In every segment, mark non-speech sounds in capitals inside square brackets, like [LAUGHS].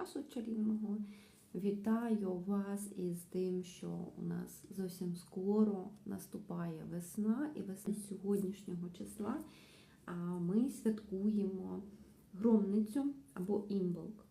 часу чарівного. Вітаю вас із тим, що у нас зовсім скоро наступає весна, і весна з сьогоднішнього числа ми святкуємо громницю або імболк.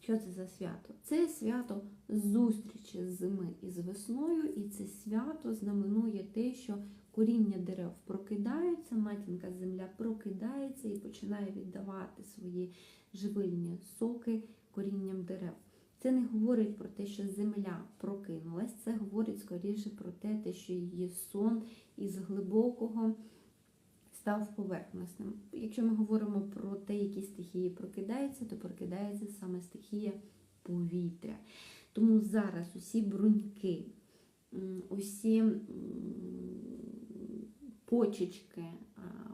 Що це за свято? Це свято зустрічі зими із весною, і це свято знаменує те, що коріння дерев прокидаються, матінка земля прокидається і починає віддавати свої живильні соки корінням дерев. Це не говорить про те, що земля прокинулась, це говорить скоріше про те, що її сон із глибокого став поверхностним. Якщо ми говоримо про те, які стихії прокидаються, то прокидається саме стихія повітря. Тому зараз усі бруньки, усі почечки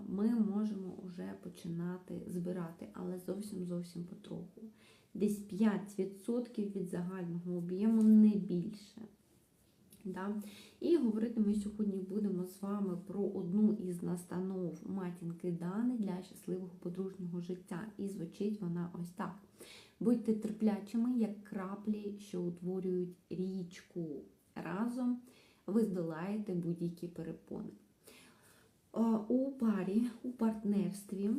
ми можемо вже починати збирати, але зовсім зовсім потроху. Десь 5% від загального об'єму, не більше. Да? І говорити ми сьогодні будемо з вами про одну із настанов матінки Дани для щасливого подружнього життя. І звучить вона ось так: будьте терплячими, як краплі, що утворюють річку. Разом ви здолаєте будь-які перепони. Е, У парі, у партнерстві.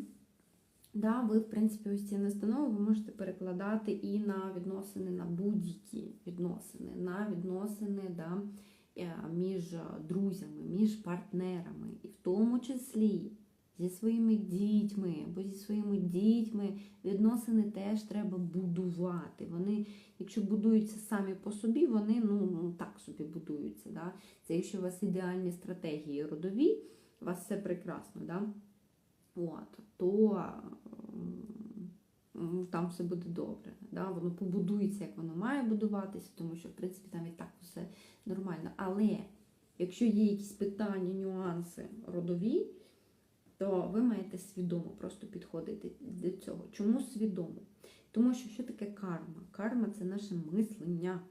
Да, ви, в принципі, ось ці настанови ви можете перекладати і на відносини на будь-які відносини, на відносини да, е, між друзями, між партнерами, і в тому числі зі своїми дітьми, бо зі своїми дітьми відносини теж треба будувати. Вони, якщо будуються самі по собі, вони ну, ну так собі будуються. Да? Це якщо у вас ідеальні стратегії родові, у вас все прекрасно. Да? От, то там все буде добре. Да? Воно побудується, як воно має будуватися, тому що, в принципі, там і так все нормально. Але якщо є якісь питання, нюанси родові, то ви маєте свідомо просто підходити до цього. Чому свідомо? Тому що що таке карма? Карма це наше мислення.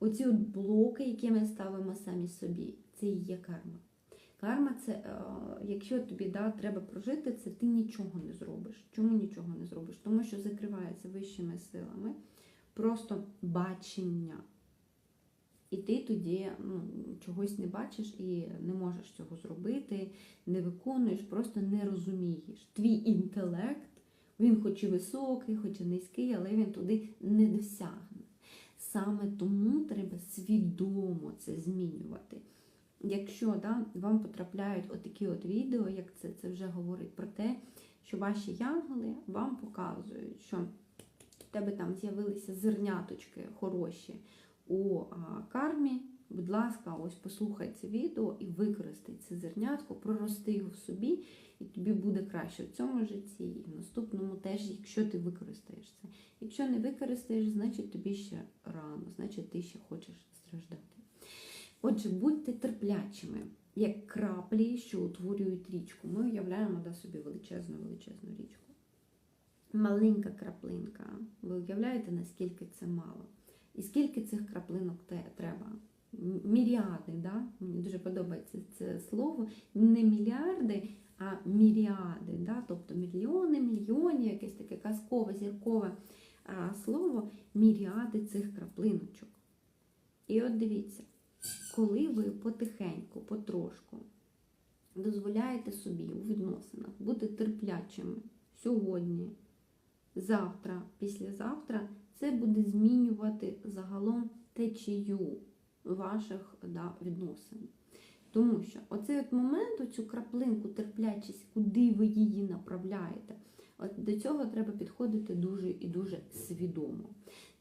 Оці от блоки, які ми ставимо самі собі, це і є карма. Карма це, е, якщо тобі да, треба прожити, це ти нічого не зробиш. Чому нічого не зробиш? Тому що закривається вищими силами просто бачення. І ти тоді ну, чогось не бачиш і не можеш цього зробити, не виконуєш, просто не розумієш. Твій інтелект, він хоч і високий, хоч і низький, але він туди не досягне. Саме тому треба свідомо це змінювати. Якщо да, вам потрапляють отакі от відео, як це, це вже говорить про те, що ваші янголи вам показують, що в тебе там з'явилися зерняточки хороші у а, кармі. Будь ласка, ось послухай це відео і використай це зернятко, прорости його в собі, і тобі буде краще в цьому житті, і в наступному теж, якщо ти використаєш це. Якщо не використаєш, значить тобі ще рано, значить ти ще хочеш страждати. Отже, будьте терплячими, як краплі, що утворюють річку. Ми уявляємо да, собі величезну величезну річку. Маленька краплинка. Ви уявляєте, наскільки це мало? І скільки цих краплинок треба? Міріади, да? мені дуже подобається це слово. Не мільярди, а міріади. Да? Тобто мільйони, мільйони, якесь таке казкове, зіркове слово, міріади цих краплиночок. І от дивіться, коли ви потихеньку, потрошку дозволяєте собі у відносинах бути терплячими сьогодні, завтра, післязавтра, це буде змінювати загалом течію ваших да, відносин. Тому що оцей от момент, оцю краплинку терплячість, куди ви її направляєте, от до цього треба підходити дуже і дуже свідомо.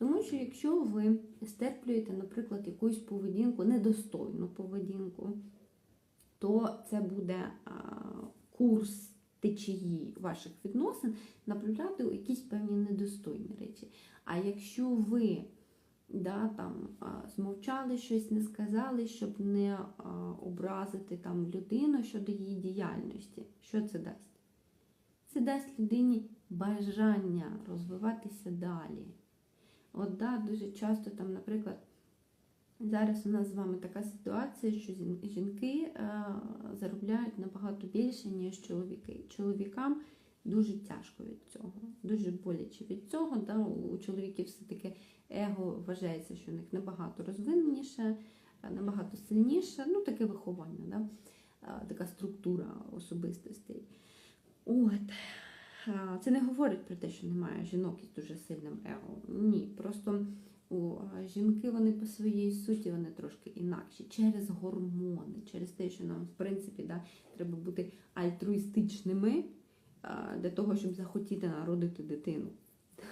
Тому що якщо ви стерплюєте, наприклад, якусь поведінку, недостойну поведінку, то це буде курс течії ваших відносин направляти у якісь певні недостойні речі. А якщо ви да, там, змовчали щось, не сказали, щоб не образити там, людину щодо її діяльності, що це дасть? Це дасть людині бажання розвиватися далі. От, да, дуже часто, там, наприклад, зараз у нас з вами така ситуація, що жінки е, заробляють набагато більше, ніж чоловіки. Чоловікам дуже тяжко від цього, дуже боляче від цього. Да? У чоловіків все-таки его вважається, що у них набагато розвиненіше, набагато сильніше, ну таке виховання, да? а, така структура особистостей. От. А, Це не говорить про те, що немає жінок із дуже сильним его. Ні, просто у жінки вони по своїй суті вони трошки інакші через гормони, через те, що нам, в принципі, да, треба бути альтруїстичними для того, щоб захотіти народити дитину.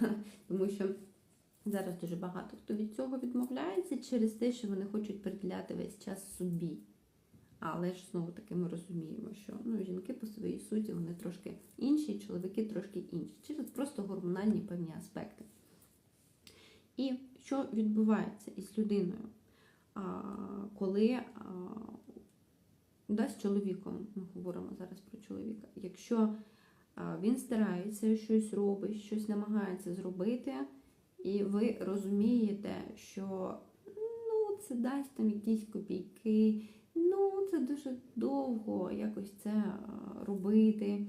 [LAUGHS] Тому що зараз дуже багато хто від цього відмовляється через те, що вони хочуть приділяти весь час собі. Але ж знову таки ми розуміємо, що ну, жінки по своїй суті вони трошки інші, чоловіки трошки інші, через просто гормональні певні аспекти. І що відбувається із людиною, коли а, да, з чоловіком, ми говоримо зараз про чоловіка, якщо він старається щось робить, щось намагається зробити, і ви розумієте, що ну, це дасть там якісь копійки. Це дуже довго якось це робити.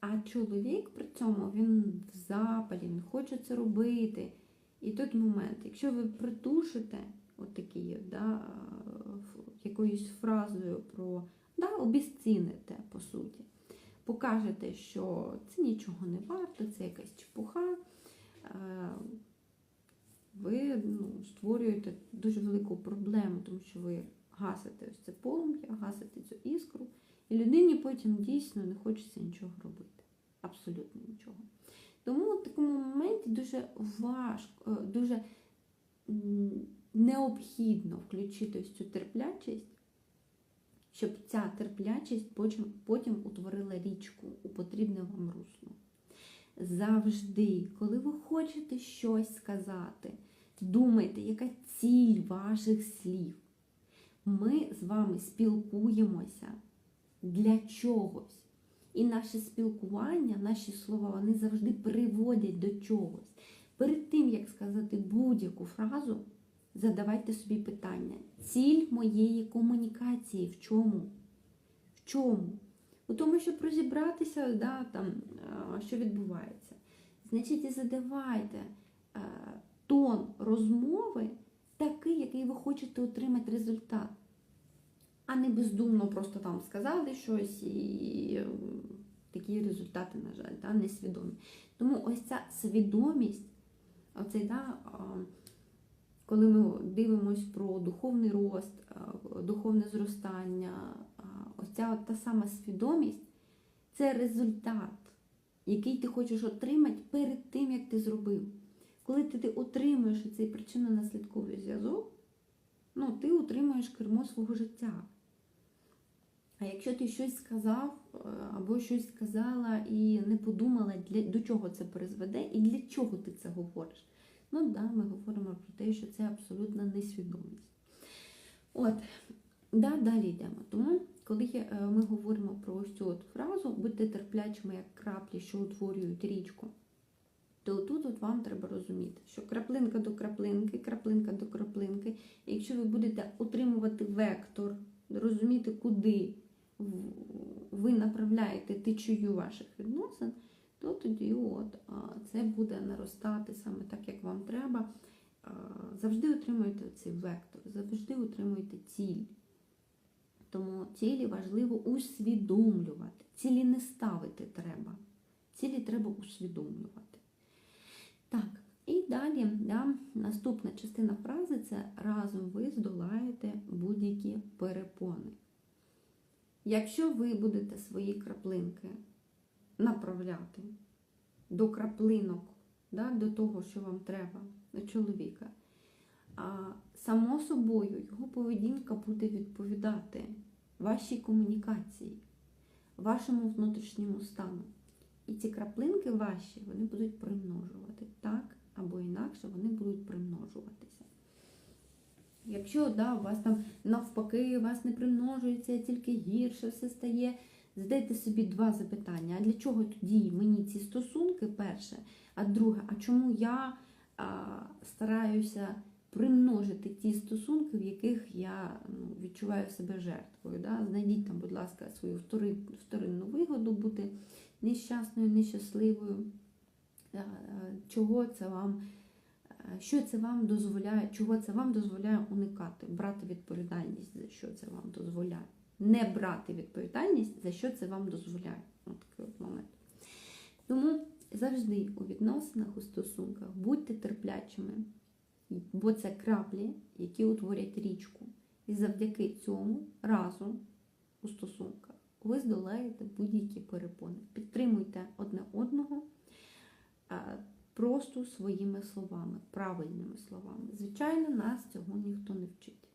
А чоловік при цьому він в запалі, він хоче це робити. І той момент, якщо ви притушите отакі, да, якоюсь фразою про да, обіцціните, по суті, покажете, що це нічого не варто, це якась чепуха, ви ну, створюєте дуже велику проблему, тому що ви гасите ось це полум'я, гасите цю іскру, і людині потім дійсно не хочеться нічого робити. Абсолютно нічого. Тому в такому моменті дуже важко, е, дуже необхідно включити ось цю терплячість, щоб ця терплячість потім, потім утворила річку у потрібне вам русло. Завжди, коли ви хочете щось сказати, думайте, яка ціль ваших слів. Ми з вами спілкуємося для чогось. І наше спілкування, наші слова, вони завжди приводять до чогось. Перед тим, як сказати будь-яку фразу, задавайте собі питання. Ціль моєї комунікації в чому? В чому? У тому, щоб розібратися, да, там, що відбувається. Значить, і задавайте тон розмови такий, який ви хочете отримати результат а не бездумно просто там сказали щось і такі результати, на жаль, да, несвідомі. Тому ось ця свідомість, оцей, да, коли ми дивимося про духовний рост, духовне зростання, ось ця та сама свідомість це результат, який ти хочеш отримати перед тим, як ти зробив. Коли ти, отримуєш цей причинно-наслідковий зв'язок, ну, ти отримуєш кермо свого життя. А якщо ти щось сказав е, або щось сказала і не подумала, для, до чого це призведе і для чого ти це говориш, ну да, ми говоримо про те, що це абсолютна несвідомість. От, да, далі йдемо. Тому, коли е, ми говоримо про ось цю от фразу, будьте терплячими, як краплі, що утворюють річку, то тут от вам треба розуміти, що краплинка до краплинки, краплинка до краплинки, якщо ви будете отримувати вектор, розуміти, куди ви направляєте течію ваших відносин, то тоді от, це буде наростати саме так, як вам треба. Завжди отримуєте цей вектор, завжди отримуєте ціль. Тому цілі важливо усвідомлювати. Цілі не ставити треба. Цілі треба усвідомлювати. Так, і далі да, наступна частина фрази це разом ви здолаєте будь-які перепони. Якщо ви будете свої краплинки направляти до краплинок, да, до того, що вам треба, до чоловіка, а само собою його поведінка буде відповідати вашій комунікації, вашому внутрішньому стану. І ці краплинки ваші, вони будуть примножувати так або інакше вони будуть примножуватися. Якщо да, у вас там навпаки, у вас не примножується, тільки гірше все стає, задайте собі два запитання. А для чого тоді мені ці стосунки, перше, а друге, а чому я а, стараюся примножити ті стосунки, в яких я ну, відчуваю себе жертвою? Да? Знайдіть там, будь ласка, свою вторинну вигоду, бути нещасною, нещасливою, е, е, чого це вам, е, що це вам дозволяє, чого це вам дозволяє уникати, брати відповідальність, за що це вам дозволяє. Не брати відповідальність, за що це вам дозволяє. От такий от момент. Тому завжди у відносинах, у стосунках будьте терплячими, бо це краплі, які утворять річку. І завдяки цьому разом у стосунках ви здолаєте будь-які перепони. Підтримуйте одне одного просто своїми словами, правильними словами. Звичайно, нас цього ніхто не вчить.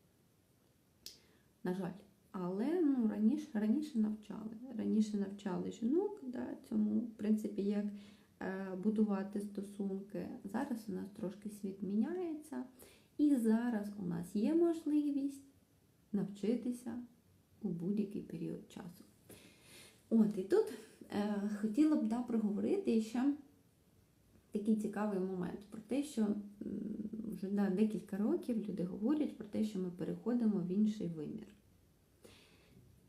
На жаль. Але ну, раніше, раніше навчали. Раніше навчали жінок да, цьому, в принципі, як е, будувати стосунки. Зараз у нас трошки світ міняється. І зараз у нас є можливість навчитися у будь-який період часу. От, і тут е, хотіла б да, проговорити ще такий цікавий момент про те, що вже да, декілька років люди говорять про те, що ми переходимо в інший вимір.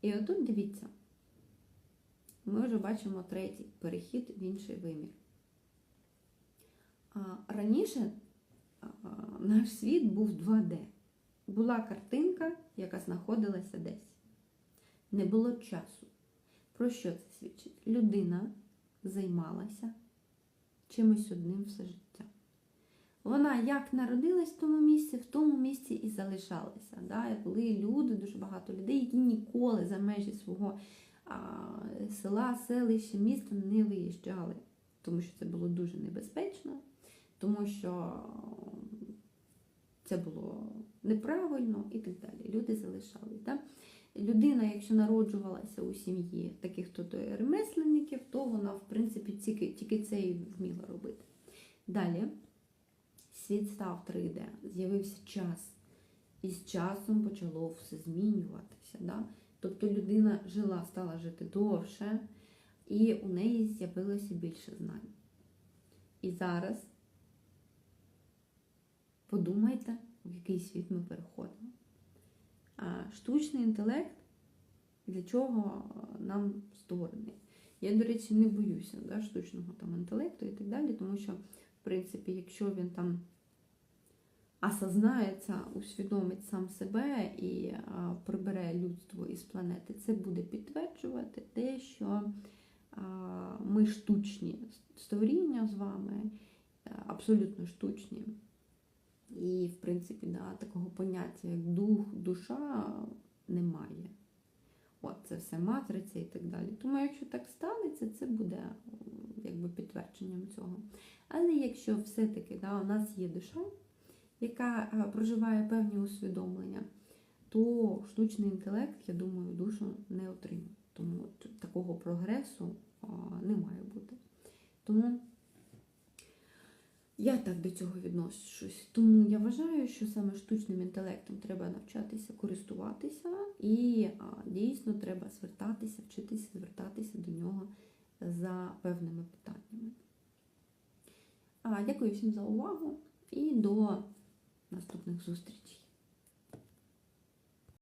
І отут дивіться, ми вже бачимо третій перехід в інший вимір. А, раніше а, наш світ був 2D. Була картинка, яка знаходилася десь. Не було часу. Про що це свідчить? Людина займалася чимось одним все життя. Вона як народилась в тому місці, в тому місці і залишалася. Да? Були люди, дуже багато людей, які ніколи за межі свого а, села, селища, міста не виїжджали, тому що це було дуже небезпечно, тому що це було неправильно і так далі. Люди залишались. Да? Людина, якщо народжувалася у сім'ї таких то ремесленників, то вона, в принципі, тільки, тільки це і вміла робити. Далі світ став 3D, з'явився час, і з часом почало все змінюватися. Да? Тобто людина жила, стала жити довше, і у неї з'явилося більше знань. І зараз подумайте, в який світ ми переходимо. Штучний інтелект для чого нам створений? Я, до речі, не боюся да, штучного там інтелекту і так далі, тому що, в принципі, якщо він там осознається, усвідомить сам себе і а, прибере людство із планети, це буде підтверджувати те, що а, ми штучні створіння з вами, абсолютно штучні. І, в принципі, да, такого поняття, як дух, душа немає. От, це все матриця і так далі. Тому, якщо так станеться, це буде якби підтвердженням цього. Але якщо все-таки да, у нас є душа, яка проживає певні усвідомлення, то штучний інтелект, я думаю, душу не отримає. Тому такого прогресу не має бути. Тому я так до цього відношусь. Тому я вважаю, що саме штучним інтелектом треба навчатися користуватися, і а, дійсно треба звертатися, вчитися, звертатися до нього за певними питаннями. А, Дякую всім за увагу і до наступних зустрічей.